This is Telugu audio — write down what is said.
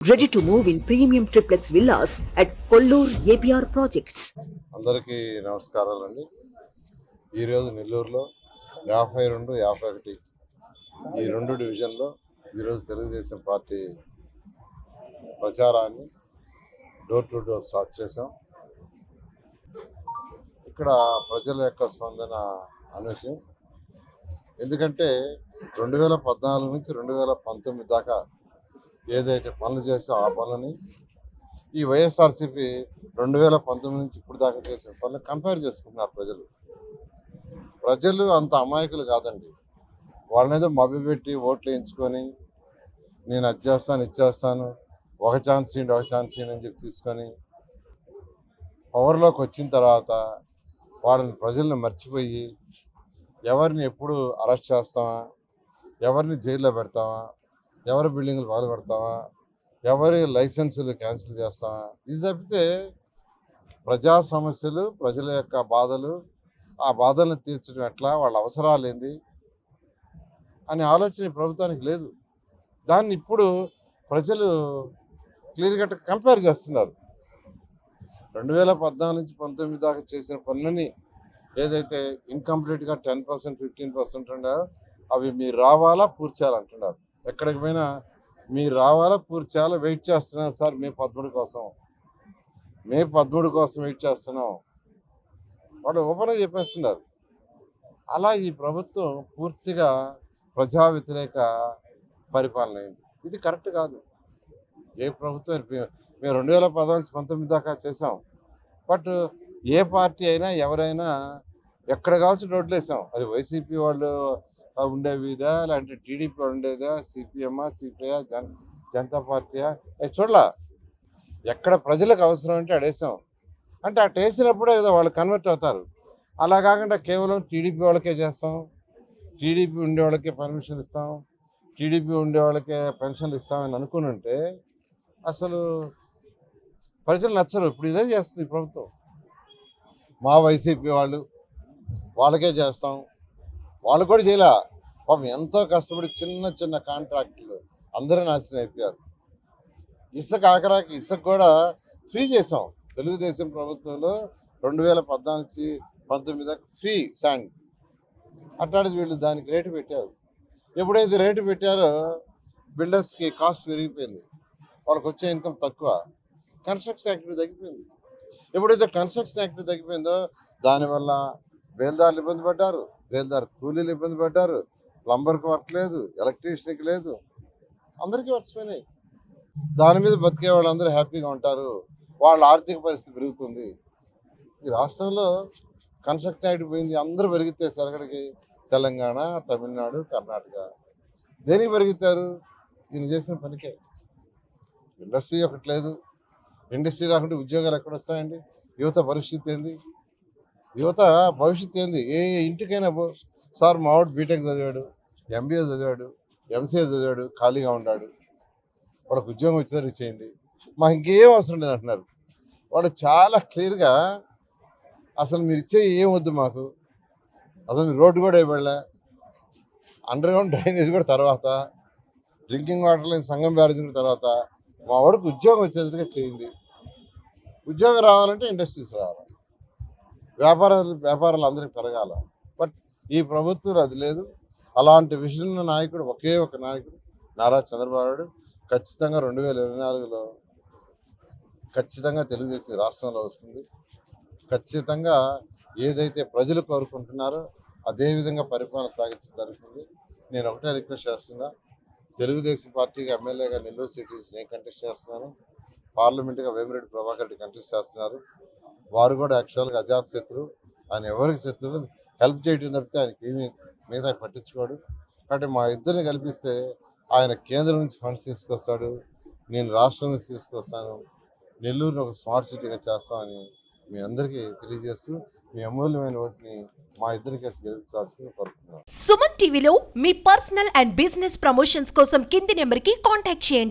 Ready move in premium premium triplex villas at Kollur APR projects అందరికీ నమస్కారాలండి. ఈరోజు నెల్లూరులో యాభై రెండు యాభై ఒకటి ఈ రెండు డివిజన్లో ఈరోజు తెలుగుదేశం పార్టీ ప్రచారాన్ని డోర్ టు డోర్ స్టార్ట్ చేసాం ఇక్కడ ప్రజల యొక్క స్పందన అనూహ్యం. ఎందుకంటే రెండు వేల పద్నాలుగు నుంచి రెండు వేల పంతొమ్మిది దాకా ఏదైతే పనులు చేసాం ఆ పనులని ఈ వైఎస్ఆర్సీపీ రెండు వేల పంతొమ్మిది నుంచి ఇప్పుడు దాకా చేసిన పనులు కంపేర్ చేసుకుంటున్నారు ప్రజలు. ప్రజలు అంత అమాయకులు కాదండి. వాళ్ళని ఏదో మభ్యపెట్టి ఓట్లు వేయించుకొని నేను అది చేస్తాను ఇచ్చేస్తాను ఒక ఛాన్స్ ఇవ్వండి ఒక ఛాన్స్ ఇవ్వండి అని చెప్పి తీసుకొని పవర్లోకి వచ్చిన తర్వాత వాళ్ళని ప్రజల్ని మర్చిపోయి ఎవరిని ఎప్పుడు అరెస్ట్ చేస్తామా ఎవరిని జైల్లో పెడతామా ఎవరి బిల్డింగ్లు పగల ఎవరి లైసెన్సులు క్యాన్సిల్ చేస్తామా? ఇది తప్పితే ప్రజా సమస్యలు ప్రజల యొక్క బాధలు ఆ బాధలను తీర్చడం ఎట్లా? వాళ్ళ అవసరాలు ఏంది? అనే ఆలోచన ప్రభుత్వానికి లేదు. దాన్ని ఇప్పుడు ప్రజలు క్లియర్ కట్ కంపేర్ చేస్తున్నారు. రెండు వేల పద్నాలుగు నుంచి పంతొమ్మిది దాకా చేసిన పనులని ఏదైతే ఇన్కంప్లీట్గా టెన్ పర్సెంట్ ఫిఫ్టీన్ పర్సెంట్ ఉన్నాయో అవి మీరు రావాలా? పూర్చాలంటున్నారు ఎక్కడికి పోయినా మీరు రావాలా? పూర్తి చాలా వెయిట్ చేస్తున్నాం సార్ మే పదమూడు కోసం. మే పదమూడు కోసం వెయిట్ చేస్తున్నాం. వాళ్ళు ఓపెన్గా చెప్పేస్తున్నారు. అలా ఈ ప్రభుత్వం పూర్తిగా ప్రజా వ్యతిరేక పరిపాలన అయింది. ఇది కరెక్ట్ కాదు. ఏ ప్రభుత్వం మేము రెండు వేల పదహారు పంతొమ్మిది దాకా చేసాం బట్ ఏ పార్టీ అయినా ఎవరైనా ఎక్కడ కావచ్చు రోడ్లు వేసాం. అది వైసీపీ వాళ్ళు ఉండేవిదా లేదంటే టీడీపీ ఉండేదా? సిపిఎమ్మా సిపిఐ జన జనతా పార్టీయా? అది చూడలా? ఎక్కడ ప్రజలకు అవసరం అంటే అడేసాం అంటే అటు వేసినప్పుడే కదా వాళ్ళు కన్వర్ట్ అవుతారు. అలా కాకుండా కేవలం టీడీపీ వాళ్ళకే చేస్తాం. టీడీపీ ఉండే వాళ్ళకే పర్మిషన్ ఇస్తాం. టీడీపీ ఉండే వాళ్ళకే పెన్షన్లు ఇస్తామని అనుకుని ఉంటే అసలు ప్రజలు నచ్చరు. ఇప్పుడు ఇదే చేస్తుంది ప్రభుత్వం. మా వైసీపీ వాళ్ళు వాళ్ళకే చేస్తాం. వాళ్ళు కూడా చేయలే. పాపం ఎంతో కష్టపడి చిన్న చిన్న కాంట్రాక్టులు అందరూ నాశనం అయిపోయారు. ఇసుక ఆఖరాకి ఇసుక కూడా ఫ్రీ చేసాం తెలుగుదేశం ప్రభుత్వంలో రెండు వేల పద్నాలుగు నుంచి పంతొమ్మిది ఫ్రీ శాండ్. అట్లాంటిది వీళ్ళు దానికి రేటు పెట్టారు. ఎప్పుడైతే రేటు పెట్టారో బిల్డర్స్కి కాస్ట్ పెరిగిపోయింది. వాళ్ళకి వచ్చే ఇన్కమ్ తక్కువ. కన్స్ట్రక్షన్ యాక్టివిటీ తగ్గిపోయింది. ఎప్పుడైతే కన్స్ట్రక్షన్ యాక్టివిటీ తగ్గిపోయిందో దానివల్ల బేల్దారులు ఇబ్బంది పడ్డారు. బేల్దారు కూలీలు ఇబ్బంది పడ్డారు ప్లంబర్కి వర్క్ లేదు ఎలక్ట్రీషియన్కి లేదు. అందరికీ వర్క్స్ పోయినాయి దాని మీద బతికే వాళ్ళందరూ హ్యాపీగా ఉంటారు. వాళ్ళ ఆర్థిక పరిస్థితి పెరుగుతుంది. ఈ రాష్ట్రంలో కన్స్ట్రక్షన్ అయిపోయింది అందరూ పెరిగితే సరగడికి తెలంగాణ తమిళనాడు కర్ణాటక. దేనికి పెరుగుతారు? ఈయన చేసిన పనికే. ఇండస్ట్రీ ఒకటి లేదు. ఇండస్ట్రీ రాకుండా ఉద్యోగాలు ఎక్కడ వస్తాయండి? యువత పరిస్థితి ఏంది? యువత భవిష్యత్తు ఏంది? ఏ ఇంటికైనా పో. సార్ మావాడు బీటెక్ చదివాడు ఎంబీఏ చదివాడు ఎంసీఏ చదివాడు ఖాళీగా ఉన్నాడు. వాడికి ఉద్యోగం వచ్చేసరికి చేయండి. మాకు ఇంకేం అవసరం లేదు అంటున్నారు. వాడు చాలా క్లియర్గా అసలు మీరు ఇచ్చే ఏం వద్దు మాకు. అసలు మీరు రోడ్డు కూడా ఇవ్వలే అండర్ గ్రౌండ్ డ్రైనేజ్ కూడా తర్వాత. డ్రింకింగ్ వాటర్ లేని సంఘం బ్యారేజ్ తర్వాత. మా వాడికి ఉద్యోగం వచ్చేదిగా చేయండి. ఉద్యోగం రావాలంటే ఇండస్ట్రీస్ రావాలి. వ్యాపారాలు వ్యాపారాలు అందరికీ పెరగాల. బట్ ఈ ప్రభుత్వం అది లేదు. అలాంటి విజన్ నాయకుడు ఒకే ఒక నాయకుడు నారా చంద్రబాబు నాయుడు ఖచ్చితంగా రెండు వేల ఇరవై నాలుగులో ఖచ్చితంగా తెలుగుదేశం రాష్ట్రంలో వస్తుంది. ఖచ్చితంగా ఏదైతే ప్రజలు కోరుకుంటున్నారో అదేవిధంగా పరిపాలన సాగించడం జరుగుతుంది నేను ఒకటే రిక్వెస్ట్ చేస్తున్నా. తెలుగుదేశం పార్టీగా ఎమ్మెల్యేగా నెల్లూరు సిటీ నేను కంటెస్ట్ చేస్తున్నాను. పార్లమెంట్గా వేమిరెడ్డి ప్రభాకర్ రెడ్డి కంటెస్ట్ చేస్తున్నారు. వారు కూడా యాక్చువల్గా అజాత్ శత్రు. ఆయన ఎవరికి శత్రువు హెల్ప్ చేయడం తప్పితే ఆయనకి ఏమీ మిగతా పట్టించుకోడు. కాబట్టి మా ఇద్దరిని కల్పిస్తే ఆయన కేంద్రం నుంచి ఫండ్స్ తీసుకొస్తాడు. నేను రాష్ట్రం నుంచి తీసుకొస్తాను. నెల్లూరుని ఒక స్మార్ట్ సిటీగా చేస్తామని మీ అందరికీ తెలియజేస్తూ మీ అమూల్యమైన ఓటుని మా ఇద్దరికి గెలిపించాల్సింది కోరుతున్నాను సుమన్ టీవీలో మీ పర్సనల్ అండ్ బిజినెస్ ప్రమోషన్స్ కోసం కింది నెంబర్కి కాంటాక్ట్ చేయండి.